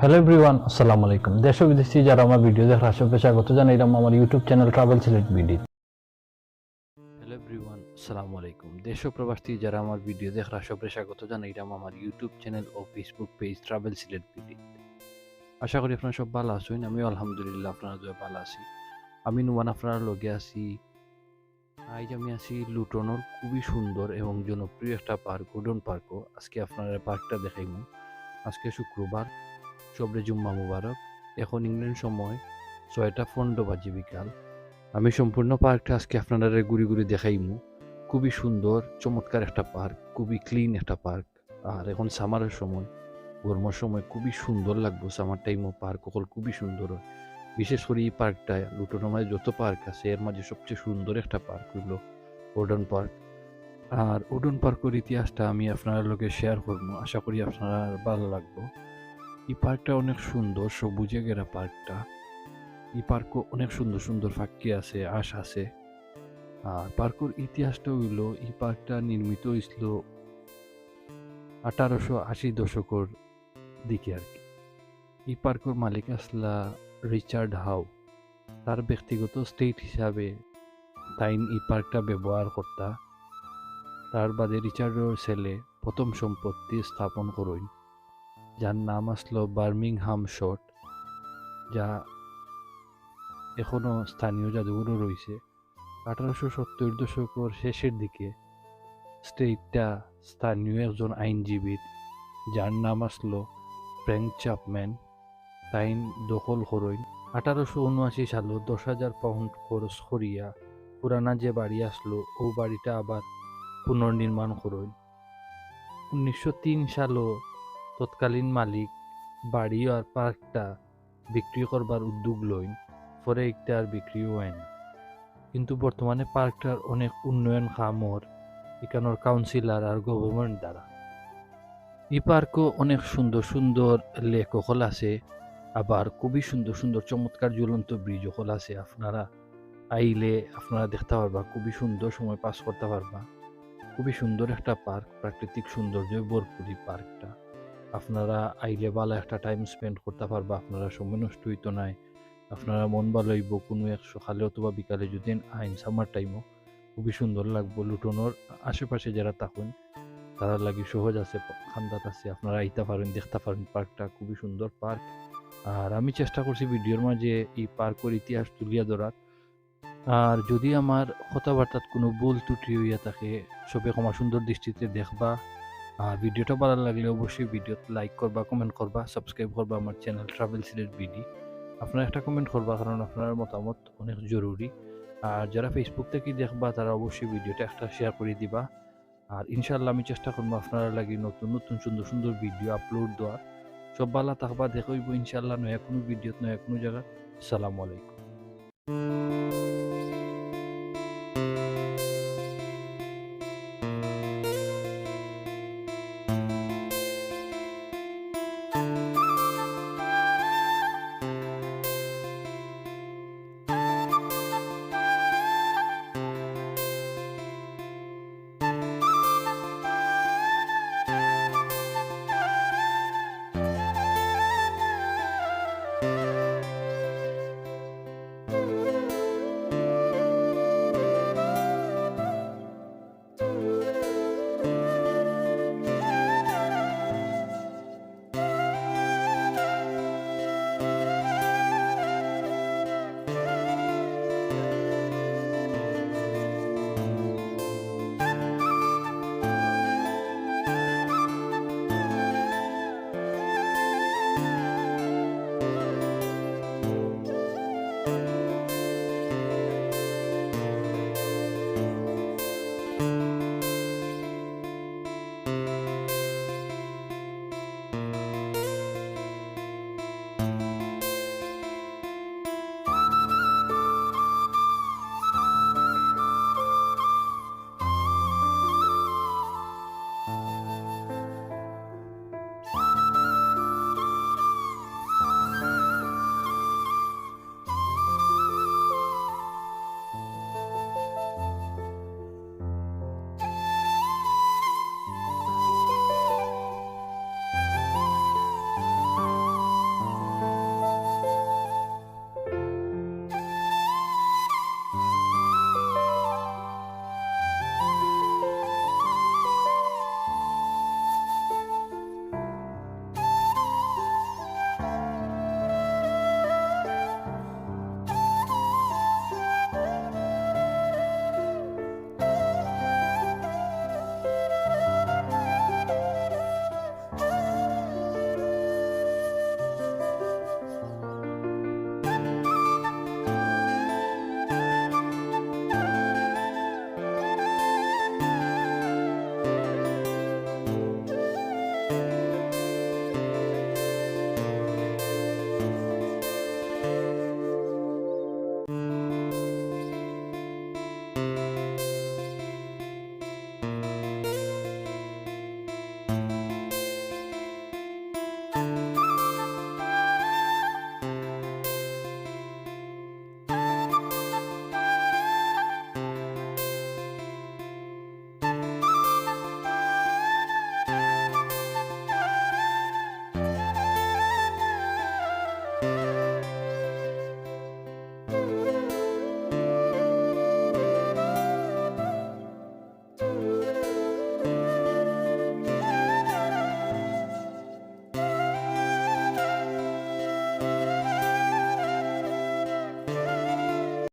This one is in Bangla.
হ্যালো এভরিওয়ান আসসালামু আলাইকুম দেশ বিদেশি যারা আমার ভিডিও দেখার আশেপাশে স্বাগত জানাইলাম আমার YouTube channel travel Sylhet BD hello everyone আসসালামু আলাইকুম দেশ প্রবাসী যারা আমার ভিডিও দেখার আশেপাশে স্বাগত জানাইলাম আমার ইউটিউব চ্যানেল ও Facebook page travel Sylhet BD আশা করি আপনারা সব ভালো আছেন আমিও আলহামদুলিল্লাহ আপনারা দুয়ে ভালো আছি আমি নুমান আপনার লগে আছি আজ আমি আছি লুটনের খুবই সুন্দর এবং জনপ্রিয় একটা পার্ক উডন পার্কও আজকে আপনারা পার্কটা দেখাইমু আজকে শুক্রবার সবরে জুম্মা মুবারক। এখন ইংল্যান্ড সময় ছয়টা পনেরো বাজে বিকাল। আমি সম্পূর্ণ পার্কটা আজকে আপনারা ঘুরি ঘুরি দেখাইমু। খুবই সুন্দর, চমৎকার একটা পার্ক, খুবই ক্লিন একটা পার্ক। আর এখন সামারের সময়, গরমের সময় খুবই সুন্দর লাগবো। সামার টাইমও পার্ক সকল খুবই সুন্দর হয়। বিশেষ করে এই পার্কটা লুটোনোর মাঝে যত পার্ক আছে, এর মাঝে সবচেয়ে সুন্দর একটা পার্ক হইল ওডন পার্ক। আর ওডন পার্কের ইতিহাসটা আমি আপনার লোকে শেয়ার করব। আশা করি আপনারা ভালো লাগবো। এই পার্কটা অনেক সুন্দর, সবুজে ঘেরা পার্কটা। এই পার্কও অনেক সুন্দর সুন্দর ফাঁকি আছে, আশ আছে। আর পার্কের ইতিহাসটা হইল, এই পার্কটা নির্মিত হয়েছিল আঠারোশো আশি দশকের দিকে আর কি। এই পার্কের মালিক আসলা রিচার্ড হাউ তার ব্যক্তিগত স্টেট হিসাবে তাইন এই পার্কটা ব্যবহার করতা। তার বাদে রিচার্ডের ছেলে প্রথম সম্পত্তি স্থাপন করইন যার নাম আসলো বার্মিংহাম শট, যা এখনও স্থানীয় জাদুঘরও রয়েছে। আঠারোশো সত্তর দশকের শেষের দিকে স্টেটটা স্থানীয় একজন আইনজীবীর, যার নাম আসলো ফ্র্যাঙ্ক চ্যাপম্যান তাইন দখল করইন আঠারোশো উনআশি সালে দশ হাজার পাউন্ড খরচ করিয়া পুরানা যে বাড়ি আসলো, ও বাড়িটা আবার পুনর্নির্মাণ করইন উনিশশো তিন সালও তৎকালীন মালিক বাড়ি আর পার্কটা বিক্রি করবার উদ্যোগ লইন, পরে একটা আর বিক্রি হয় না কিন্তু বর্তমানে পার্কটার অনেক উন্নয়ন খামর, এখানোর কাউন্সিলর আর গভর্নমেন্ট দ্বারা। এই পার্কও অনেক সুন্দর সুন্দর লেক অকল আছে, আবার খুবই সুন্দর সুন্দর চমৎকার ঝুলন্ত ব্রিজ অকল আছে। আপনারা আইলে আপনারা দেখতে পারবা, খুবই সুন্দর সময় পাস করতে পারবা। খুবই সুন্দর একটা পার্ক, প্রাকৃতিক সৌন্দর্য ভরপুর এই পার্কটা। আপনারা আইলে ভালো একটা টাইম স্পেন্ড করতে পারবা, আপনারা সময় নষ্ট হইতো নাই। আপনারা মন ভালো হইব, কোনো এক সকালে অথবা বিকালে যদি আইন সামার টাইমও খুবই সুন্দর লাগবো। লুটনের আশেপাশে যারা থাকুন, তারা লাগি সহজ আছে, খান্দাত আছে, আপনারা আইতে পারেন, দেখতে পারেন, পার্কটা খুবই সুন্দর পার্ক। আর আমি চেষ্টা করছি ভিডিওর মাঝে এই পার্কের ইতিহাস তুলিয়া ধরার। আর যদি আমার কথাবার্তাত কোনো ভুল ত্রুটি হইয়া থাকে সবে ক্ষমা সুন্দর দৃষ্টিতে দেখবা। আর ভিডিওটা ভালো লাগলে অবশ্যই ভিডিওতে লাইক করবা কমেন্ট করবা সাবস্ক্রাইব করবা আমার চ্যানেল ট্রাভেল সিলেট বিডি আপনারা একটা কমেন্ট করবা, কারণ আপনার মতামত অনেক জরুরি। আর যারা ফেসবুক থেকে দেখবা, তারা অবশ্যই ভিডিওটা একটা শেয়ার করে দিবা। আর ইনশাল্লাহ আমি চেষ্টা করব আপনারা লাগি নতুন নতুন, সুন্দর সুন্দর ভিডিও আপলোড দেওয়ার। সব ভালো থাকবা দেখইব ইনশাল্লাহ নয়া কোনো ভিডিওত নয়া কোনো জায়গা সালামু আলাইকুম।